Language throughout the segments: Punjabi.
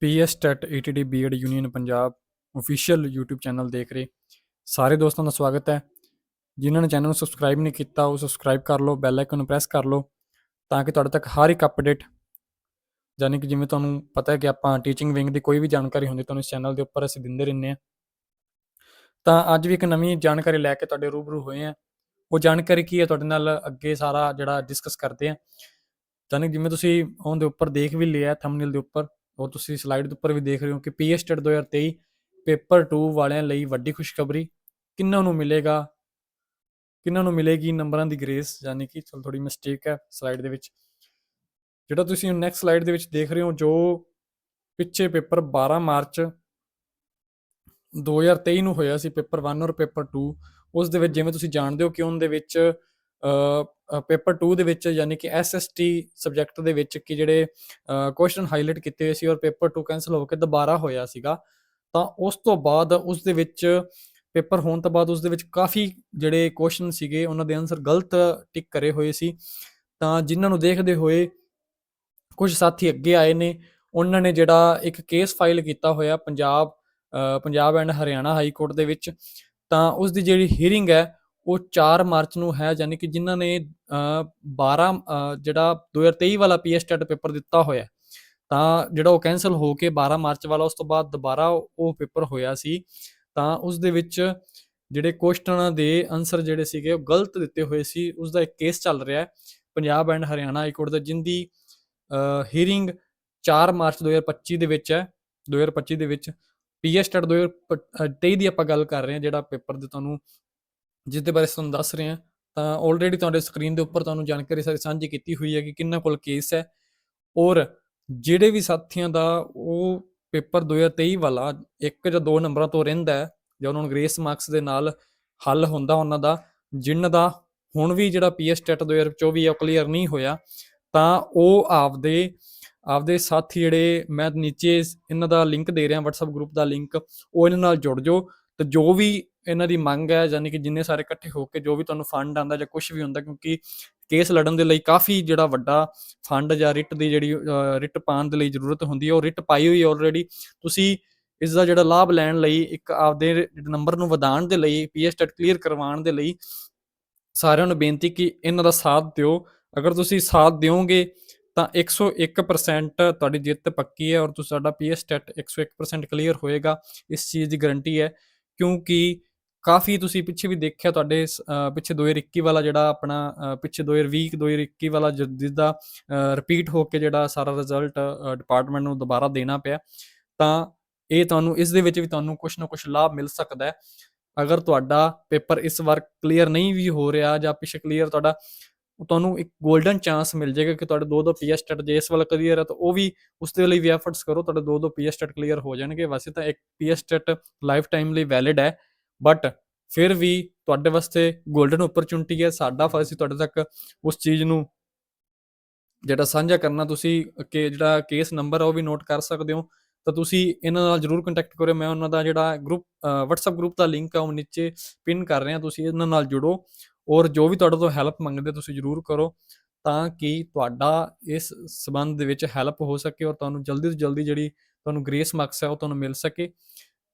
PSTET ATD BEd union Punjab official YouTube channel ਦੇਖ ਰਹੇ। ਸਾਰੇ ਦੋਸਤਾਂ ਦਾ ਸਵਾਗਤ ਹੈ। ਜਿਨ੍ਹਾਂ ਨੇ ਚੈਨਲ ਨੂੰ ਸਬਸਕ੍ਰਾਈਬ ਨਹੀਂ ਕੀਤਾ, ਉਹ ਸਬਸਕ੍ਰਾਈਬ ਕਰ ਲਓ ਬੈਲ ਆਈਕਨ ਨੂੰ ਪ੍ਰੈਸ ਕਰ ਲਓ ਤਾਂ ਕਿ ਤੁਹਾਡੇ ਤੱਕ ਹਰ ਇੱਕ ਅਪਡੇਟ ਯਾਨੀ ਕਿ ਜਿਵੇਂ ਤੁਹਾਨੂੰ ਪਤਾ ਹੈ ਕਿ ਆਪਾਂ ਟੀਚਿੰਗ ਵਿੰਗ ਦੀ ਕੋਈ ਵੀ ਜਾਣਕਾਰੀ ਹੁੰਦੀ, ਤੁਹਾਨੂੰ ਇਸ ਚੈਨਲ ਦੇ ਉੱਪਰ ਅਸੀਂ ਦਿੰਦੇ ਰਹਿੰਦੇ ਹਾਂ। ਤਾਂ ਅੱਜ ਵੀ ਇੱਕ ਨਵੀਂ ਜਾਣਕਾਰੀ ਲੈ ਕੇ ਤੁਹਾਡੇ ਰੂਬਰੂ ਹੋਏ ਹਾਂ। ਉਹ ਜਾਣਕਾਰੀ ਕੀ ਹੈ? ਤੁਹਾਡੇ ਨਾਲ ਅੱਗੇ ਸਾਰਾ ਜਿਹੜਾ ਡਿਸਕਸ ਕਰਦੇ ਹਾਂ। ਯਾਨੀ ਕਿ ਜਿਵੇਂ ਤੁਸੀਂ ਉਹਦੇ ਉੱਪਰ ਦੇਖ ਵੀ ਲਿਆ ਥੰਬਨੇਲ ਦੇ ਉੱਪਰ। ਉਹ ਤੁਸੀਂ ਸਲਾਈਡ ਦੇ ਉੱਪਰ ਵੀ ਦੇਖ ਰਹੇ ਹੋ ਕਿ ਪੀਐਸਟੈਟ 2023 ਪੇਪਰ 2 ਵਾਲਿਆਂ ਲਈ ਵੱਡੀ ਖੁਸ਼ਖਬਰੀ ਕਿੰਨਾਂ ਨੂੰ ਮਿਲੇਗਾ? ਕਿੰਨਾਂ ਨੂੰ ਮਿਲੇਗੀ ਨੰਬਰਾਂ ਦੀ ਗ੍ਰੇਸ? ਯਾਨੀ ਕਿ ਚਲ ਥੋੜੀ ਮਿਸਟੇਕ ਹੈ ਸਲਾਈਡ ਦੇ ਵਿੱਚ। ਜਿਹੜਾ ਤੁਸੀਂ ਨੈਕਸਟ ਸਲਾਈਡ ਦੇ ਵਿੱਚ ਦੇਖ ਰਹੇ ਹੋ ਜੋ ਪਿੱਛੇ ਪੇਪਰ 12 ਮਾਰਚ 2023 ਨੂੰ ਹੋਇਆ ਸੀ, ਪੇਪਰ 1 ਔਰ ਪੇਪਰ 2 ਉਸ ਦੇ ਵਿੱਚ ਜਿਵੇਂ ਤੁਸੀਂ ਜਾਣਦੇ ਹੋ ਕਿ ਉਹਦੇ ਵਿੱਚ ਪੇਪਰ 2 ਦੇ ਵਿੱਚ ਯਾਨੀ ਕਿ ਐਸਐਸਟੀ ਸਬਜੈਕਟ ਦੇ ਵਿੱਚ ਕਿ ਜਿਹੜੇ ਕੁਐਸਚਨ ਹਾਈਲਾਈਟ ਕੀਤੇ ਹੋਏ ਸੀ ਔਰ ਪੇਪਰ 2 ਕੈਨਸਲ ਹੋ ਕੇ ਦੁਬਾਰਾ ਹੋਇਆ ਸੀਗਾ, ਤਾਂ ਉਸ ਤੋਂ ਬਾਅਦ ਉਸ ਦੇ ਵਿੱਚ ਪੇਪਰ ਹੋਣ ਤੋਂ ਬਾਅਦ ਉਸ ਦੇ ਵਿੱਚ ਕਾਫੀ ਜਿਹੜੇ ਕੁਐਸਚਨ ਸੀਗੇ ਉਹਨਾਂ ਦੇ ਆਨਸਰ ਗਲਤ ਟਿਕ ਕਰੇ ਹੋਏ ਸੀ, ਤਾਂ ਜਿਨ੍ਹਾਂ ਨੂੰ ਦੇਖਦੇ ਹੋਏ ਕੁਝ ਸਾਥੀ ਅੱਗੇ ਆਏ ਨੇ, ਉਹਨਾਂ ਨੇ ਜਿਹੜਾ ਇੱਕ ਕੇਸ ਫਾਈਲ ਕੀਤਾ ਹੋਇਆ Punjab Punjab and Haryana high court ਦੇ ਵਿੱਚ, ਤਾਂ ਉਸ ਦੀ ਜਿਹੜੀ ਹੀਅਰਿੰਗ ਹੈ ਉਹ 4 ਮਾਰਚ ਨੂੰ ਹੈ ਯਾਨੀ ਕਿ ਜਿਨ੍ਹਾਂ ਨੇ ਅ, 12 ਅ, ਜਿਹੜਾ 2023 ਵਾਲਾ ਪੀਐਸਟੈਟ ਪੇਪਰ ਦਿੱਤਾ ਹੋਇਆ ਤਾਂ ਜਿਹੜਾ ਉਹ ਕੈਨਸਲ ਹੋ ਕੇ 12 ਮਾਰਚ ਵਾਲਾ ਉਸ ਤੋਂ ਬਾਅਦ ਦੁਬਾਰਾ ਉਹ ਪੇਪਰ ਹੋਇਆ ਸੀ ਤਾਂ ਉਸ ਦੇ ਵਿੱਚ ਜਿਹੜੇ ਕੁਐਸਚਨਾਂ ਦੇ ਆਨਸਰ ਜਿਹੜੇ ਸੀਗੇ ਉਹ ਗਲਤ ਦਿੱਤੇ ਹੋਏ ਸੀ ਉਸ ਦਾ ਇੱਕ ਕੇਸ ਚੱਲ ਰਿਹਾ ਹੈ Punjab and Haryana high court ਦਾ ਜਿੰਦੀ ਹੀਅਰਿੰਗ 4 ਮਾਰਚ 2025 ਦੇ ਵਿੱਚ ਹੈ 2025 ਦੇ ਵਿੱਚ ਪੀਐਸਟੈਟ 2023 ਦੀ ਆਪਾਂ ਗੱਲ ਕਰ ਰਹੇ ਹਾਂ ਜਿਹੜਾ ਪੇਪਰ ਦੇ ਤੁਹਾਨੂੰ ਜਿਸ ਦੇ ਬਾਰੇ ਤੁਹਾਨੂੰ ਦੱਸ ਰਹੇ ਹਾਂ, ਤਾਂ ਆਲਰੇਡੀ ਤੁਹਾਡੇ ਸਕਰੀਨ ਦੇ ਉੱਪਰ ਤੁਹਾਨੂੰ ਜਾਣਕਾਰੀ ਸਾਰੀ ਸਾਂਝੀ ਕੀਤੀ ਹੋਈ ਹੈ ਕਿ ਕਿੰਨਾ ਕੋਲ ਕੇਸ ਹੈ। ਔਰ ਜਿਹੜੇ ਵੀ ਸਾਥੀਆਂ ਦਾ ਉਹ ਪੇਪਰ 2023 ਵਾਲਾ ਇੱਕ ਜਾਂ ਦੋ ਨੰਬਰਾਂ ਤੋਂ ਰਹਿੰਦਾ ਹੈ ਜਾਂ ਉਹਨਾਂ ਨੂੰ ਗ੍ਰੇਸ ਮਾਰਕਸ ਦੇ ਨਾਲ ਹੱਲ ਹੁੰਦਾ ਉਹਨਾਂ ਦਾ, ਜਿਨ੍ਹਾਂ ਦਾ ਹੁਣ ਵੀ ਜਿਹੜਾ ਪੀਐਸਟੈਟ 2024 ਹੈ ਉਹ ਕਲੀਅਰ ਨਹੀਂ ਹੋਇਆ, ਤਾਂ ਉਹ ਆਪਦੇ ਆਪਦੇ ਸਾਥੀ ਜਿਹੜੇ ਮੈਂ ਨੀਚੇ ਇਹਨਾਂ ਦਾ ਲਿੰਕ ਦੇ ਰਿਹਾ, WhatsApp ਗਰੁੱਪ ਦਾ ਲਿੰਕ ਉਹ ਇਹਨਾਂ ਨਾਲ ਜੁੜ ਜਾਓ। ਤੇ ਜੋ ਵੀ ਇਹਨਾਂ ਦੀ ਮੰਗ ਹੈ ਯਾਨੀ ਕਿ ਜਿੰਨੇ ਸਾਰੇ ਇਕੱਠੇ ਹੋ ਕੇ ਜੋ ਵੀ ਤੁਹਾਨੂੰ ਫੰਡ ਆਂਦਾ ਜਾਂ ਕੁਝ ਵੀ ਹੁੰਦਾ, ਕਿਉਂਕਿ ਕੇਸ ਲੜਨ ਦੇ ਲਈ ਕਾਫੀ ਜਿਹੜਾ ਵੱਡਾ ਫੰਡ ਜਾਂ ਰਿਟ ਦੀ ਜਿਹੜੀ ਰਿਟ ਪਾਉਣ ਦੇ ਲਈ ਜ਼ਰੂਰਤ ਹੁੰਦੀ ਹੈ, ਉਹ ਰਿਟ ਪਾਈ ਹੋਈ ਆਲਰੇਡੀ ਤੁਸੀਂ ਇਸ ਦਾ ਜਿਹੜਾ ਲਾਭ ਲੈਣ ਲਈ ਇੱਕ ਆਪਦੇ ਨੰਬਰ ਨੂੰ ਵਧਾਉਣ ਦੇ ਲਈ ਪੀਐਸਟੈਟ ਕਲੀਅਰ ਕਰਵਾਉਣ ਦੇ ਲਈ ਸਾਰਿਆਂ ਨੂੰ ਬੇਨਤੀ ਕਿ ਇਹਨਾਂ ਦਾ ਸਾਥ ਦਿਓ। ਅਗਰ ਤੁਸੀਂ ਸਾਥ ਦਿਓਗੇ, ਤਾਂ 101% ਤੁਹਾਡੀ ਜਿੱਤ ਪੱਕੀ ਹੈ ਔਰ ਤੁਸੀਂ, ਸਾਡਾ ਪੀਐਸਟੈਟ 101% ਕਲੀਅਰ ਹੋਏਗਾ। ਇਸ ਚੀਜ਼ ਦੀ ਗਾਰੰਟੀ ਹੈ, ਕਿਉਂਕਿ ਕਾਫੀ ਤੁਸੀਂ ਪਿੱਛੇ ਵੀ ਦੇਖਿਆ ਤੁਹਾਡੇ ਸ- ਅਹ, ਪਿੱਛੇ 2021 ਵਾਲਾ ਜਿਹੜਾ ਆਪਣਾ, ਅਹ, ਪਿੱਛੇ 2020 2021 ਵਾਲਾ ਜ- ਜਿਸਦਾ ਰਿਪੀਟ ਹੋ ਕੇ ਜਿਹੜਾ ਸਾਰਾ ਰਿਜ਼ਲਟ ਡਿਪਾਰਟਮੈਂਟ ਨੂੰ ਦੁਬਾਰਾ ਦੇਣਾ ਪਿਆ, ਤਾਂ ਇਹ ਤੁਹਾਨੂੰ, ਇਸ ਦੇ ਵਿੱਚ ਵੀ ਤੁਹਾਨੂੰ ਕੁਝ ਨਾ ਕੁਝ ਲਾਭ ਮਿਲ ਸਕਦਾ ਹੈ। ਅਗਰ ਤੁਹਾਡਾ ਪੇਪਰ ਇਸ ਵਾਰ ਕਲੀਅਰ ਨਹੀਂ ਵੀ ਹੋ ਰਿਹਾ ਜਾਂ ਪਿਛੇ ਕਲੀਅਰ ਤੁਹਾਡਾ, ਤੁਹਾਨੂੰ ਇੱਕ 골ਡਨ ਚਾਂਸ ਮਿਲ ਜਾਏਗਾ ਕਿ ਤੁਹਾਡੇ ਦੋ ਦੋ ਪੀਐਸਟੈਟ ਜੇ ਇਸ ਵਾਲਾ ਕਲੀਅਰ ਹੈ, ਤਾਂ ਉਹ ਵੀ ਉਸ ਦੇ ਲਈ ਵੀ ਐਫਰਟਸ ਕਰੋ, ਤੁਹਾਡੇ ਦੋ ਦੋ ਪੀਐਸਟੈਟ ਕਲੀਅਰ ਹੋ ਜਾਣਗੇ। ਵੈਸੇ ਤਾਂ ਇੱਕ ਪੀਐਸਟੈਟ ਲਾਈਫ ਟਾਈਮ ਲਈ ਵੈਲਿਡ ਹੈ ਬਟ ਫਿਰ ਵੀ ਤੁਹਾਡੇ ਵਾਸਤੇ 골ਡਨ ਓਪਰਚੁਨਿਟੀ ਹੈ, ਸਾਡਾ ਫਰਜ਼ ਸੀ ਤੁਹਾਡੇ ਤੱਕ ਉਸ ਚੀਜ਼ ਨੂੰ ਜਿਹੜਾ ਸਾਂਝਾ ਕਰਨਾ। ਤੁਸੀਂ ਕਿ ਜਿਹੜਾ ਕੇਸ ਨੰਬਰ ਆ ਉਹ ਵੀ ਨੋਟ ਕਰ ਸਕਦੇ ਹੋ। ਤਾਂ ਤੁਸੀਂ ਇਹਨਾਂ ਨਾਲ ਜਰੂਰ ਕੰਟੈਕਟ ਕਰੋ ਮੈਂ ਉਹਨਾਂ ਦਾ ਜਿਹੜਾ ਗਰੁੱਪ WhatsApp ਗਰੁੱਪ ਦਾ ਲਿੰਕ ਆ, ਉਹ ਨੀਚੇ ਪਿਨ ਕਰ ਰਿਹਾ। ਤੁਸੀਂ ਇਹਨਾਂ ਨਾਲ ਜੁੜੋ ਔਰ ਜੋ ਵੀ ਤੁਹਾਡੇ ਤੋਂ ਹੈਲਪ ਮੰਗਦੇ, ਤੁਸੀਂ ਜਰੂਰ ਕਰੋ ਤਾਂ ਕਿ ਤੁਹਾਡਾ ਇਸ ਸਬੰਧ ਦੇ ਵਿੱਚ ਹੈਲਪ ਹੋ ਸਕੇ ਔਰ ਤੁਹਾਨੂੰ ਜਲਦੀ ਤੋਂ ਜਲਦੀ ਜਿਹੜੀ ਤੁਹਾਨੂੰ ਗ੍ਰੇਸ ਮਾਰਕਸ ਹੈ ਉਹ ਤੁਹਾਨੂੰ ਮਿਲ ਸਕੇ।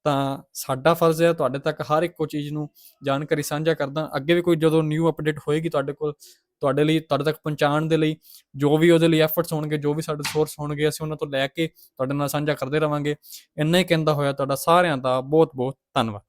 ਤਾਂ ਸਾਡਾ ਫਰਜ਼ ਹੈ, ਤੁਹਾਡੇ ਤੱਕ ਹਰ ਇੱਕੋ ਚੀਜ਼ ਨੂੰ ਜਾਣਕਾਰੀ ਸਾਂਝਾ ਕਰਦਾ। ਅੱਗੇ ਵੀ ਕੋਈ ਜਦੋਂ ਨਿਊ ਅਪਡੇਟ ਹੋਏਗੀ ਤੁਹਾਡੇ ਕੋਲ, ਤੁਹਾਡੇ ਲਈ, ਤੁਹਾਡੇ ਤੱਕ ਪਹੁੰਚਾਉਣ ਦੇ ਲਈ, ਜੋ ਵੀ ਉਹਦੇ ਲਈ ਐਫਰਟਸ ਹੋਣਗੇ, ਜੋ ਵੀ ਸਾਡੇ ਸੋਰਸ ਹੋਣਗੇ, ਅਸੀਂ ਉਹਨਾਂ ਤੋਂ ਲੈ ਕੇ ਤੁਹਾਡੇ ਨਾਲ ਸਾਂਝਾ ਕਰਦੇ ਰਵਾਂਗੇ। ਇੰਨਾ ਹੀ ਕਹਿੰਦਾ ਹੋਇਆ ਤੁਹਾਡਾ ਸਾਰਿਆਂ ਦਾ ਬਹੁਤ ਬਹੁਤ ਧੰਨਵਾਦ।